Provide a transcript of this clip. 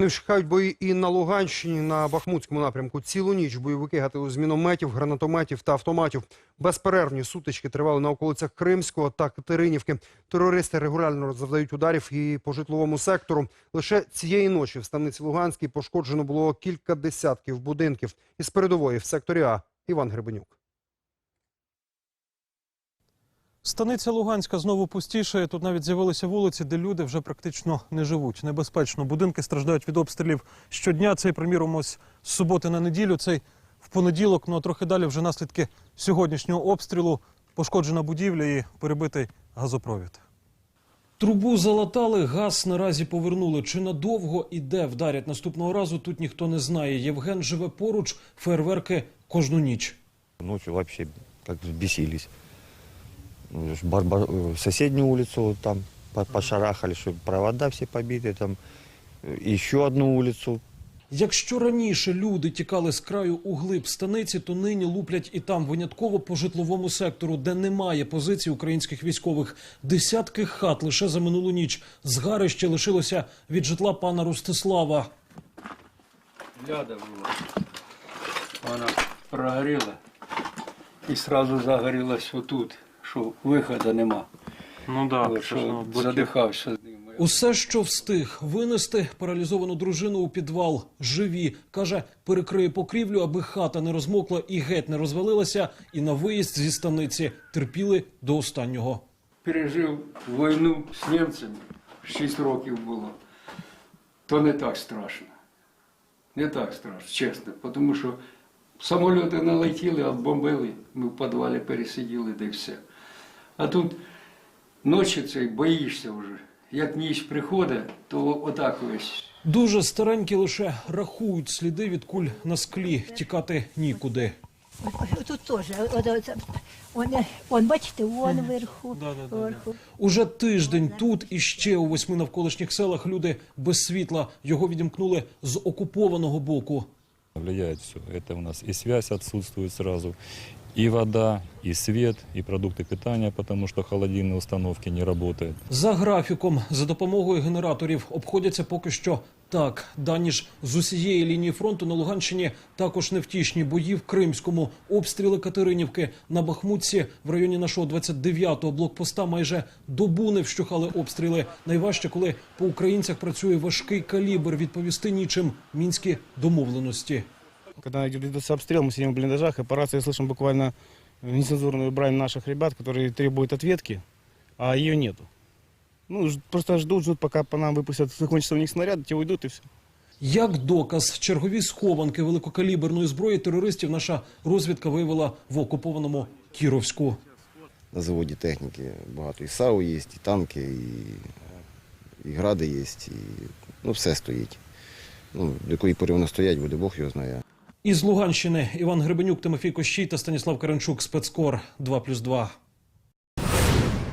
Не вщухають бої і на Луганщині, на Бахмутському напрямку. Цілу ніч бойовики гатили з мінометів, гранатометів та автоматів. Безперервні сутички тривали на околицях Кримського та Катеринівки. Терористи регулярно завдають ударів і по житловому сектору. Лише цієї ночі в станиці Луганській пошкоджено було кілька десятків будинків. Із передової в секторі А Іван Гребенюк. Станиця Луганська знову пустішає. Тут навіть з'явилися вулиці, де люди вже практично не живуть. Небезпечно. Будинки страждають від обстрілів щодня. Цей, приміром, ось з суботи на неділю. Цей в понеділок. Ну а трохи далі вже наслідки сьогоднішнього обстрілу. Пошкоджена будівля і перебитий газопровід. Трубу залатали, газ наразі повернули. Чи надовго і де вдарять наступного разу? Тут ніхто не знає. Євген живе поруч, фейерверки кожну ніч. Ночью вообще как взбесились. Ну, ж бар- бар- э, Соседнюю улицу там по- пошарахали, что провода все побиты, там э, еще одну улицу. Якщо раніше люди тікали з краю у глиб станиці, то нині луплять і там винятково по житловому сектору, де немає позицій українських військових. Десятки хат лише за минулу ніч. Згарище лишилося від житла пана Ростислава. ляда була. Вона прогоріла і одразу загорілась отут, що виходу нема. Ну От, що задихався з ними. Усе, що встиг винести паралізовану дружину у підвал, живі каже, перекриє покрівлю, аби хата не розмокла і геть не розвалилася. І на виїзд зі станиці терпіли до останнього. Пережив війну з німцями, 6 років було. То не так страшно. Не так страшно, чесно. Тому що самоліти налетіли, отбомбили, ми в підвалі пересиділи, де все. А тут ночі цей боїшся вже. Як ніч приходить, то отак ось Дуже старенькі лише рахують сліди від куль на склі. Тікати нікуди. Тут теж. Он, он, бачите, вон вверху. Да-да-да-да. вверху. Уже тиждень тут і ще у восьми навколишніх селах люди без світла. Його відімкнули з окупованого боку. Влияет все. Это у нас и связь отсутствует сразу, и вода, и свет, и продукты питания, потому что холодильные установки не работают. За графіком, за допомогою генераторів обходяться поки що так. Дані ж з усієї лінії фронту на Луганщині також невтішні бої в Кримському, обстріли Катеринівки на Бахмутці в районі нашого 29-го блокпоста майже добу не вщухали обстріли. Найважче, коли по українцях працює важкий калібр, відповісти нічим мінські домовленості. Когда идет ведется обстрел, мы сидим в блиндажах, и по рации слышим буквально нецензурную брань наших ребят, которые требуют ответки, а ее нету. Ну, ж- просто ждут, ждут, пока по нам выпустят, закончится у них снаряд, те уйдут и все. Як доказ чергові схованки великокаліберної зброї терористів наша розвідка виявила в окупованому Кіровську. на заводі техніки багато. І САУ є, і танки, і, і гради є, і ну, все стоїть. Ну, до якої пори воно стоять, буде Бог його знає. Із Луганщини Іван Гребенюк, Тимофій Кощій та Станіслав Каранчук. Спецкор 2+,2.